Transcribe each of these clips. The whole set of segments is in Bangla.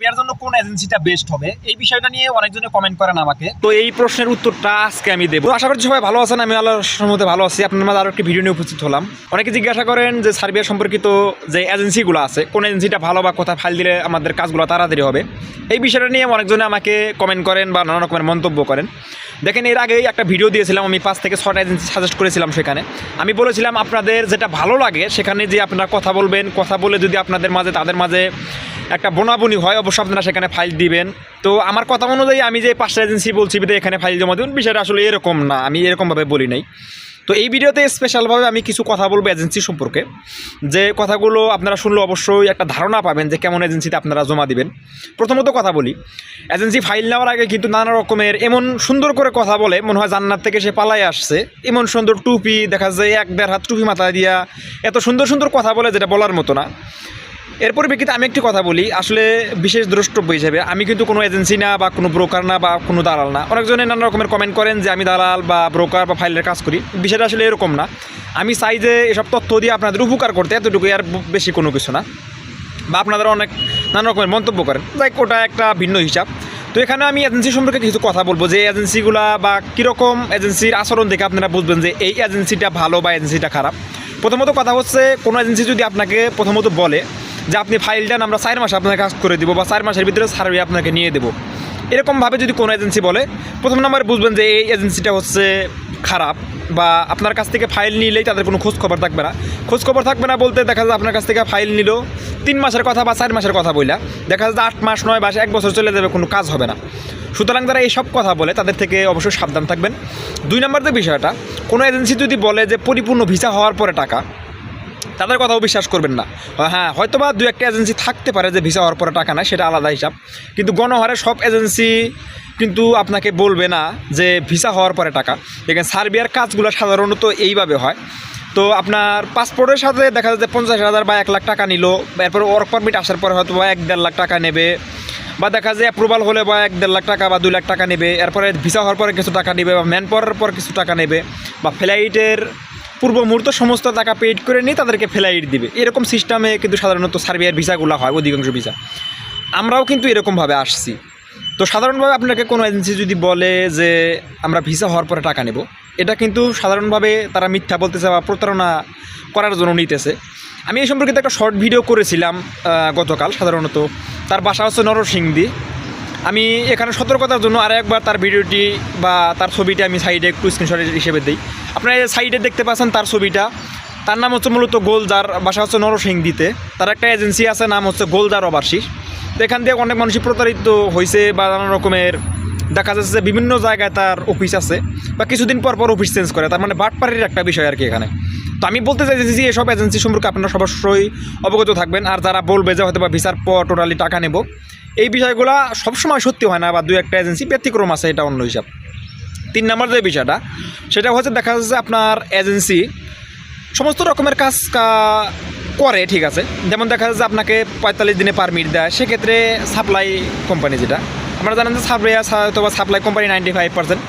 বিয়ার জন্য কোন এজেন্সিটা বেস্ট হবে? এই বিষয়টা নিয়ে অনেকজনে কমেন্ট করেন আমাকে। তো এই প্রশ্নের উত্তরটা আজকে আমি দেবো। আশা করছি সবাই ভালো আছেন আমি আল্লাহর ভালো আছি। আপনার মাঝে আরও একটি ভিডিও নিয়ে উপস্থিত হলাম। অনেকে জিজ্ঞাসা করেন যে সার্বিয়া সম্পর্কিত যে এজেন্সিগুলো আছে, কোন এজেন্সিটা ভালো বা কোথায় ফাইল দিলে আমাদের কাজগুলো তাড়াতাড়ি হবে? এই বিষয়টা নিয়ে অনেকজনে আমাকে কমেন্ট করেন বা নানা রকমের মন্তব্য করেন। দেখেন, এর আগেই একটা ভিডিও দিয়েছিলাম, আমি পাঁচ থেকে ছটা এজেন্সি সাজেস্ট করেছিলাম সেখানে। আমি বলেছিলাম, আপনাদের যেটা ভালো লাগে, সেখানে যে আপনারা কথা বলবেন, কথা বলে যদি আপনাদের মাঝে, তাদের মাঝে একটা বোনাবুনি হয় অবশ্য আপনারা সেখানে ফাইল দিবেন। তো আমার কথা অনুযায়ী আমি যে পাঁচটা এজেন্সি বলছি এখানে ফাইল জমা দেবেন। বিষয়টা আসলে এরকম না, আমি এরকমভাবে বলি নাই। তো এই ভিডিওতে স্পেশালভাবে আমি কিছু কথা বলব এজেন্সি সম্পর্কে। যে কথাগুলো আপনারা শুনলে অবশ্যই একটা ধারণা পাবেন যে কেমন এজেন্সিতে আপনারা জমা দিবেন। প্রথমত কথা বলি এজেন্সি ফাইল নেওয়ার আগে কিন্তু নানা রকমের এমন সুন্দর করে কথা বলে, মনে হয় জান্নাত থেকে সে পালাই আসছে। এমন সুন্দর টুপি, দেখা যায় এক দেড় হাত টুপি মাথায় দিয়া এত সুন্দর সুন্দর কথা বলে যেটা বলার মতো না। এর পরিপ্রেক্ষিতে আমি একটি কথা বলি, আসলে বিশেষ দ্রষ্টব্য হিসেবে, আমি কিন্তু কোনো এজেন্সি না বা কোনো ব্রোকার না বা কোনো দালাল না। অনেকজনে নানা রকমের কমেন্ট করেন যে, আমি দালাল বা ব্রোকার বা ফাইলের কাজ করি। বিষয়টা আসলে এরকম না। আমি চাই যে, এসব তথ্য দিয়ে আপনাদের উপকার করতে, এতটুকুই আর বেশি কোনো কিছু না। বা আপনারা অনেক নানা রকমের মন্তব্য করেন যাই ওটা একটা ভিন্ন হিসাব। তো এখানে আমি এজেন্সি সম্পর্কে কিছু কথা বলব, যে এজেন্সিগুলা বা কীরকম এজেন্সির আচরণ দেখে আপনারা বুঝবেন যে, এই এজেন্সিটা ভালো বা এজেন্সিটা খারাপ। প্রথমত কথা হচ্ছে, কোনো এজেন্সি যদি আপনাকে প্রথমত বলে যে আপনি ফাইলটা আমরা চার মাসে আপনাকে কাজ করে দিব বা চার মাসের ভিতরে সার্ভে আপনাকে নিয়ে দেবো। এরকমভাবে যদি কোনো এজেন্সি বলে, প্রথম নম্বরে বুঝবেন যে এই এজেন্সিটা হচ্ছে খারাপ বা আপনার কাছ থেকে ফাইল নিলেই তাদের কোনো খোঁজ খবর থাকবে না। খোঁজ খবর থাকবে না বলতে দেখা যায় আপনার কাছ থেকে ফাইল নিল, তিন মাসের কথা বা চার মাসের কথা বইলা, দেখা যায় আট মাস, নয় মাস, এক বছর চলে যাবে, কোনো কাজ হবে না। সুতরাং যারা এইসব কথা বলে, তাদের থেকে অবশ্যই সাবধান থাকবেন। দুই নম্বর যে বিষয়টা, কোনো এজেন্সি যদি বলে যে পরিপূর্ণ ভিসা হওয়ার পরে টাকা তাদের কথাও বিশ্বাস করবেন না। হ্যাঁ হয়তো বা দু একটা এজেন্সি থাকতে পারে যে ভিসা হওয়ার পরে টাকা নেয়, সেটা আলাদা হিসাব। কিন্তু গণহারে সব এজেন্সি কিন্তু আপনাকে বলবে না যে ভিসা হওয়ার পরে টাকা। দেখেন, সার্বিয়ার কাজগুলো সাধারণত এইভাবে হয়। তো আপনার পাসপোর্টের সাথে দেখা যাচ্ছে পঞ্চাশ হাজার বা এক লাখ টাকা নিল, এরপর ওয়ার্ক পারমিট আসার পরে হয়তো বা এক দেড় লাখ টাকা নেবে, বা দেখা যায় অ্যাপ্রুভাল হলে বা এক দেড় লাখ টাকা বা দুই লাখ টাকা নেবে, এরপরে ভিসা হওয়ার পরে কিছু টাকা নেবে, বা ম্যান পাওয়ার পর কিছু টাকা নেবে, বা ফ্লাইটের পূর্ব মুহূর্ত সমস্ত টাকা পেইড করে নিয়ে তাদেরকে ফ্লাইট দিবে। এরকম সিস্টেমে কিন্তু সাধারণত সার্বিয়ার ভিসাগুলো হয়, অধিকাংশ ভিসা। আমরাও কিন্তু এরকমভাবে আসছি। তো সাধারণভাবে আপনাকে কোনো এজেন্সি যদি বলে যে আমরা ভিসা হওয়ার পরে টাকা নেব, এটা কিন্তু সাধারণভাবে তারা মিথ্যা বলতেছে বা প্রতারণা করার জন্য নিতেছে। আমি এই সম্পর্কিত একটা শর্ট ভিডিও করেছিলাম গতকাল সাধারণত। তার বাসা হচ্ছে নরসিংদী। আমি এখানে সতর্কতার জন্য আর একবার তার ভিডিওটি বা তার ছবিটা আমি সাইডে একটু স্ক্রিনশট হিসেবে দিই। আপনারা সাইডে দেখতে পাচ্ছেন তার ছবিটা। তার নাম হচ্ছে মূলত গোলদার, বাসা হচ্ছে নরসিংদীতে। তার একটা এজেন্সি আছে, নাম হচ্ছে গোলদার ওভারসিস তো এখান দিয়ে অনেক মানুষই প্রতারিত হয়েছে বা নানা রকমের দেখা যাচ্ছে যে বিভিন্ন জায়গায় তার অফিস আছে বা কিছুদিন পর পর অফিস চেঞ্জ করে। তার মানে বাটপাড়ির একটা বিষয় আর কি এখানে। তো আমি বলতে চাইছি যে এসব এজেন্সি সম্পর্কে আপনারা অবশ্যই অবগত থাকবেন। আর যারা বলবে যে হয়তো বা ভিসার পর টোটালি টাকা নেব এই বিষয়গুলো সবসময় সত্যি হয় না বা দু একটা এজেন্সি ব্যতিক্রম আছে, এটা অন্য হিসাব। তিন নম্বর যে বিষয়টা, সেটা হচ্ছে দেখা যাচ্ছে আপনার এজেন্সি সমস্ত রকমের কাজ করে, ঠিক আছে। যেমন দেখা যাচ্ছে আপনাকে পঁয়তাল্লিশ দিনে পারমিট দেয়, সেক্ষেত্রে সাপ্লাই কোম্পানি যেটা, আমরা জানেন যে সাপ্লাই হয়তো বা supply company ninety five percent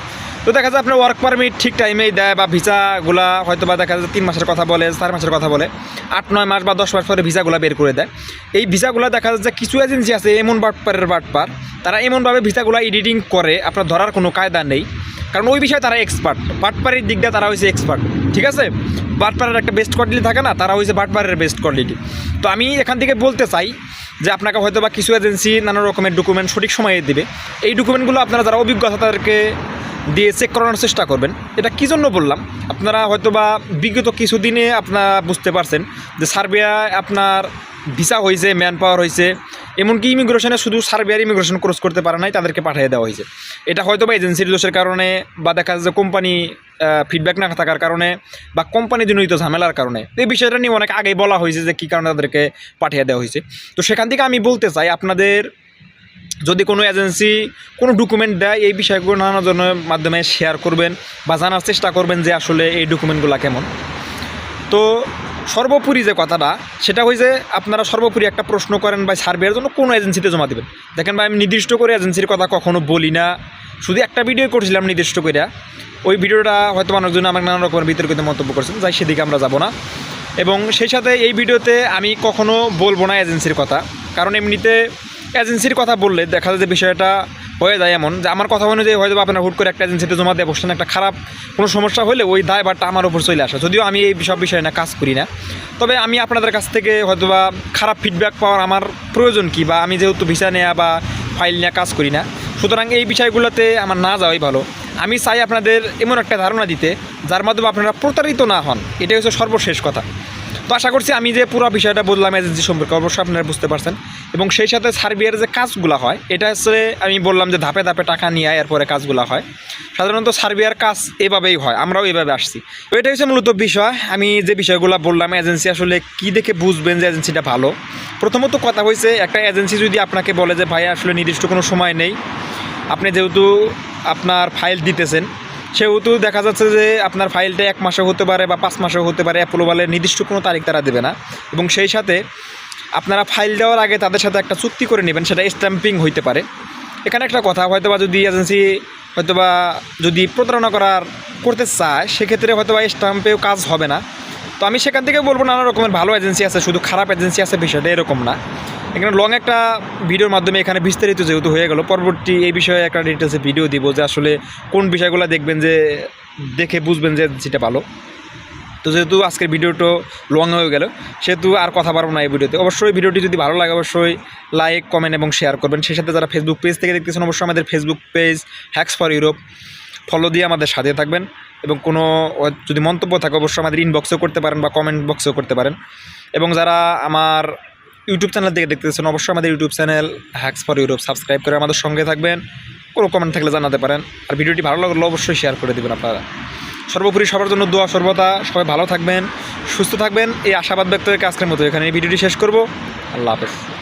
তো দেখা যায় আপনার ওয়ার্ক পারমিট ঠিক টাইমেই দেয় বা ভিসাগুলা হয়তো বা দেখা যায় তিন মাসের কথা বলে, চার মাসের কথা বলে, আট, নয় মাস বা দশ মাস পরে ভিসাগুলা বের করে দেয়। এই ভিসাগুলো দেখা যাচ্ছে কিছু এজেন্সি আছে, এমন বাটপারের বাটপার তারা এমনভাবে ভিসাগুলো এডিটিং করে, আপনার ধরার কোনো কায়দা নেই। কারণ ওই বিষয়ে তারা এক্সপার্ট বাটপাড়ির দিক দিয়ে তারা হয়েছে এক্সপার্ট ঠিক আছে? বাটপাড়ের একটা বেস্ট কোয়ালিটি থাকে না, তারা হয়েছে বাটপাড়ের বেস্ট কোয়ালিটি তো আমি এখান থেকে বলতে চাই যে আপনাকে হয়তো বা কিছু এজেন্সি নানা রকমের ডকুমেন্ট সঠিক সময়ে দেবে। এই ডকুমেন্টগুলো আপনারা যারা অভিজ্ঞতা তাদেরকে দিয়ে চেক করানোর চেষ্টা করবেন। এটা কী জন্য বললাম? আপনারা হয়তো বা বিগত কিছুদিনে আপনারা বুঝতে পারছেন যে সার্বিয়ায় আপনার ভিসা হয়েছে, ম্যান পাওয়ার হয়েছে, এমনকি ইমিগ্রেশনে শুধু সার্বিয়ার ইমিগ্রেশন ক্রস করতে পারে নাই, তাদেরকে পাঠিয়ে দেওয়া হয়েছে। এটা হয়তো বা এজেন্সির দোষের কারণে বা দেখা যাচ্ছে কোম্পানি ফিডব্যাক না থাকার কারণে বা কোম্পানি জনিত ঝামেলার কারণে। এই বিষয়টা নিয়ে অনেক আগেই বলা হয়েছে যে কী কারণে তাদেরকে পাঠিয়ে দেওয়া হয়েছে। তো সেখান থেকে আমি বলতে চাই, আপনাদের যদি কোনো এজেন্সি কোনো ডকুমেন্ট দেয়, এই বিষয়গুলো নানা জনের মাধ্যমে শেয়ার করবেন বা জানার চেষ্টা করবেন যে আসলে এই ডকুমেন্টগুলো কেমন। তো সর্বোপরি যে কথাটা, সেটা হয়েছে আপনারা সর্বোপরি একটা প্রশ্ন করেন বা সার্ভের জন্য কোনো এজেন্সিতে জমা দেবেন। দেখেন ভাই, আমি নির্দিষ্ট করে এজেন্সির কথা কখনো বলি না। শুধু একটা ভিডিও করছিলাম নির্দিষ্ট করে। ওই ভিডিওটা হয়তো মানুষজন আমাকে নানা রকমের বিতর্কিত মন্তব্য করছেন, যাই সেদিকে আমরা যাব না। এবং সেই সাথে এই ভিডিওতে আমি কখনো বলব না এজেন্সির কথা। কারণ এমনিতে এজেন্সির কথা বললে দেখা যায় যে বিষয়টা হয়ে যায় এমন। যে আমার কথা অনুযায়ী হয়তো আপনার হুট করে একটা এজেন্সিতে জমা দিয়ে বসছেন, একটা খারাপ কোনো সমস্যা হলে ওই দায়ভারটা আমার উপর চলে আসে। যদিও আমি এই সব বিষয়ে না কাজ করি না। তবে আমি আপনাদের কাছ থেকে হয়তো বা খারাপ ফিডব্যাক পাওয়ার আমার প্রয়োজন কি? বা আমি যেহেতু ভিসা নেওয়া বা ফাইল নেওয়া কাজ করি না, সুতরাং এই বিষয়গুলোতে আমার না যাওয়াই ভালো। আমি চাই আপনাদের এমন একটা ধারণা দিতে, যার মাধ্যমে আপনারা প্রতারিত না হন। এটাই হচ্ছে সর্বশেষ কথা। তো আশা করছি আমি যে পুরো বিষয়টা বললাম এজেন্সি সম্পর্কে, অবশ্যই আপনারা বুঝতে পারছেন। এবং সেই সাথে সার্বিয়ার যে কাজগুলো হয়, এটা হচ্ছে আমি বললাম যে ধাপে ধাপে টাকা নিয়ে এরপরে কাজগুলো হয়। সাধারণত সার্বিয়ার কাজ এভাবেই হয়, আমরাও এভাবে আসছি। তো এটাই হচ্ছে মূলত বিষয়। আমি যে বিষয়গুলো বললাম, এজেন্সি আসলে কি দেখে বুঝবেন যে এজেন্সিটা ভালো? প্রথমত কথা হয়েছে একটা এজেন্সি যদি আপনাকে বলে যে, ভাই, আসলে নির্দিষ্ট কোনো সময় নেই। আপনি যেহেতু আপনার ফাইল দিতেছেন সেহেতু দেখা যাচ্ছে যে আপনার ফাইলটা এক মাসে হতে পারে বা পাঁচ মাসেও হতে পারে অ্যাপ্রুভালের নির্দিষ্ট কোনো তারিখ তারা দেবে না। এবং সেই সাথে আপনারা ফাইল দেওয়ার আগে তাদের সাথে একটা চুক্তি করে নেবেন, সেটা স্ট্যাম্পিং হইতে পারে। এখানে একটা কথা, হয়তোবা যদি এজেন্সি হয়তোবা যদি প্রতারণা করার করতে চায়, সেক্ষেত্রে হয়তোবা স্ট্যাম্পেও কাজ হবে না। তো আমি সেখান থেকে বলব, নানা রকমের ভালো এজেন্সি আছে, শুধু খারাপ এজেন্সি আছে, বিষয়টা এরকম না। এখানে লং একটা ভিডিওর মাধ্যমে এখানে বিস্তারিত যেহেতু হয়ে গেল, পরবর্তী এই বিষয়ে একটা ডিটেলসে ভিডিও দিব যে আসলে কোন বিষয়গুলো দেখবেন যে, দেখে বুঝবেন যে এজেন্সিটা ভালো। তো যেহেতু আজকের ভিডিওটা লং হয়ে গেল, সেহেতু আর কথা পারব না এই ভিডিওতে অবশ্যই ভিডিওটি যদি ভালো লাগে, অবশ্যই লাইক কমেন্ট এবং শেয়ার করবেন। সেই সাথে যারা ফেসবুক পেজ থেকে দেখতেছেন, অবশ্যই আমাদের Facebook page hacks for Europe follow দিয়ে আমাদের সাথে থাকবেন এবং কোনো যদি মন্তব্য থাকে, অবশ্যই আমাদের ইনবক্সও করতে পারেন বা কমেন্ট বক্সেও করতে পারেন। এবং যারা আমার ইউটিউব চ্যানেল থেকে দেখতেছেন, অবশ্যই আমাদের YouTube channel hacks for Europe subscribe করে আমাদের সঙ্গে থাকবেন। কোনো কমেন্ট থাকলে জানাতে পারেন। আর ভিডিওটি ভালো লাগলে অবশ্যই শেয়ার করে দেবেন আপনারা। সর্বোপরি সবার জন্য দোয়া, সর্বদা সবাই ভালো থাকবেন, সুস্থ থাকবেন। এই আশাবাদ ব্যক্ত হয়ে আজকের মতো এখানে এই ভিডিওটি শেষ করব। আল্লাহ হাফেজ।